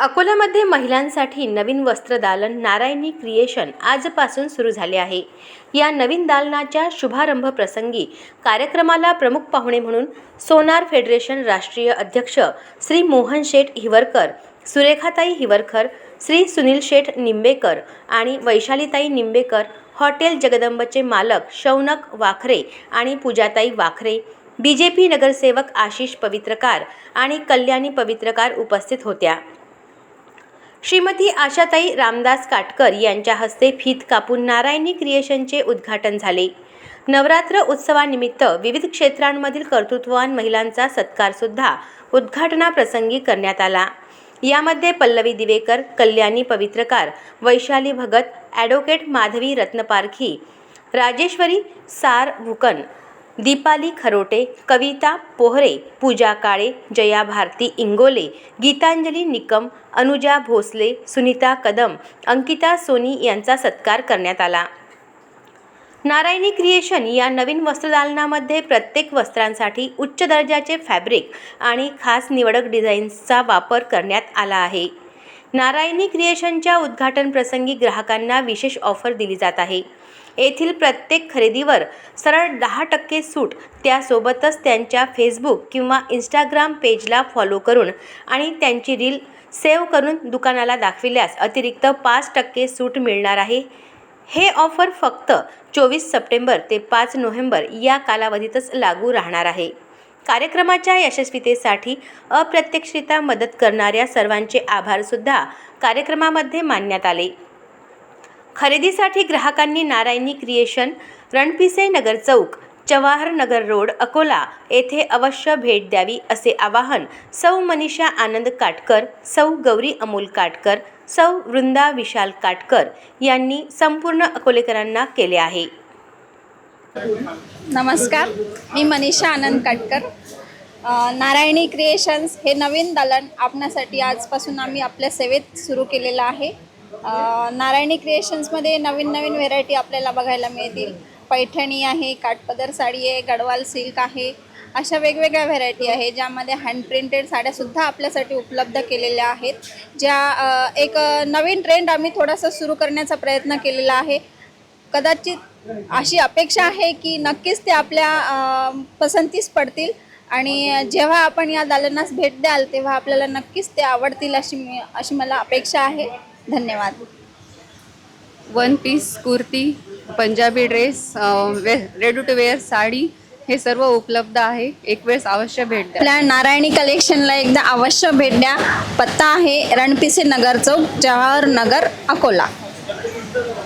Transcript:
अकोल्यामध्ये महिलांसाठी नवीन वस्त्रदालन नारायणी क्रिएशन आजपासून सुरू झाले आहे. या नवीन दालनाच्या शुभारंभ प्रसंगी कार्यक्रमाला प्रमुख पाहुणे म्हणून सोनार फेडरेशन राष्ट्रीय अध्यक्ष श्री मोहन शेठ हिवरकर सुरेखाताई हिवरकर श्री सुनील शेठ निंबेकर आणि वैशालीताई निंबेकर हॉटेल जगदंबचे मालक शौनक वाखरे आणि पूजाताई वाखरे बी जे पी नगरसेवक आशिष पवित्रकार आणि कल्याणी पवित्रकार उपस्थित होत्या. श्रीमती आशाताई रामदास काटकर यांच्या हस्ते फीत कापून नारायणी क्रिएशनचे उद्घाटन झाले. नवरात्र उत्सवानिमित्त विविध क्षेत्रांमधील कर्तृत्ववान महिलांचा सत्कारसुद्धा उद्घाटनाप्रसंगी करण्यात आला. यामध्ये पल्लवी दिवेकर कल्याणी पवित्रकार वैशाली भगत ॲडव्होकेट माधवी रत्नपारखी राजेश्वरी सार भुकन दीपाली खरोटे कविता पोहरे पूजा काळे जया भारती इंगोले गीतांजली निकम अनुजा भोसले सुनीता कदम अंकिता सोनी यांचा सत्कार करण्यात आला. नारायणी क्रिएशन या नवीन वस्त्रदालनामध्ये प्रत्येक वस्त्रांसाठी उच्च दर्जाचे फॅब्रिक आणि खास निवडक डिझाईन्सचा वापर करण्यात आला आहे. नारायणी क्रिएशनच्या उद्घाटन प्रसंगी ग्राहकांना विशेष ऑफर दिली जात आहे. येथील प्रत्येक खरेदीवर सरळ दहा टक्के सूट त्यासोबतच त्यांच्या फेसबुक किंवा इंस्टाग्राम पेजला फॉलो करून आणि त्यांची रील सेव्ह करून दुकानाला दाखविल्यास अतिरिक्त पाच टक्के सूट मिळणार आहे. हे ऑफर फक्त चोवीस सप्टेंबर ते पाच नोव्हेंबर या कालावधीतच लागू राहणार आहे. कार्यक्रमाच्या यशस्वीतेसाठी अप्रत्यक्षरित्या मदत करणाऱ्या सर्वांचे आभारसुद्धा कार्यक्रमामध्ये मानण्यात आले. खरेदीसाठी ग्राहकांनी नारायणी क्रिएशन रणपिसे नगर चौक जवाहर नगर रोड अकोला येथे अवश्य भेट द्यावी असे आवाहन सौ मनीषा आनंद काटकर सौ गौरी अमोल काटकर सौ वृंदा विशाल काटकर यांनी संपूर्ण अकोलेकरांना केले आहे. नमस्कार मी मनीषा आनंद काटकर. नारायणी क्रिएशन्स हे नवीन दालन आपणासाठी आजपासून आम्ही आपल्या सेवेत सुरू केलेलं आहे. नारायणी क्रिएशन्समध्ये नवीन नवीन व्हेरायटी आपल्याला बघायला मिळतील. पैठणी आहे काठपदर साडी आहे गडवाल सिल्क आहे अशा वेगवेगळ्या व्हेरायटी आहे ज्यामध्ये हँड प्रिंटेड साड्यासुद्धा आपल्यासाठी उपलब्ध केलेल्या आहेत. ज्या एक नवीन ट्रेंड आम्ही थोडासा सुरू करण्याचा प्रयत्न केलेला आहे. कदाचित अशी अपेक्षा आहे की नक्कीच ते आपल्या पसंतीस पडतील. आणि जेव्हा आपण या दालनास भेट द्याल तेव्हा आपल्याला नक्कीच ते आवडतील अशी मी अशी मला अपेक्षा आहे. धन्यवाद. One piece kurti Punjabi dress way ready to wear sari हे सर्व उपलब्ध आहे. एक वेळेस अवश्य भेट द्या. आपल्या नारायणी कलेक्शनला एकदा अवश्य भेट द्या. पत्ता आहे रणपिसे नगर चौक जवाहर नगर अकोला.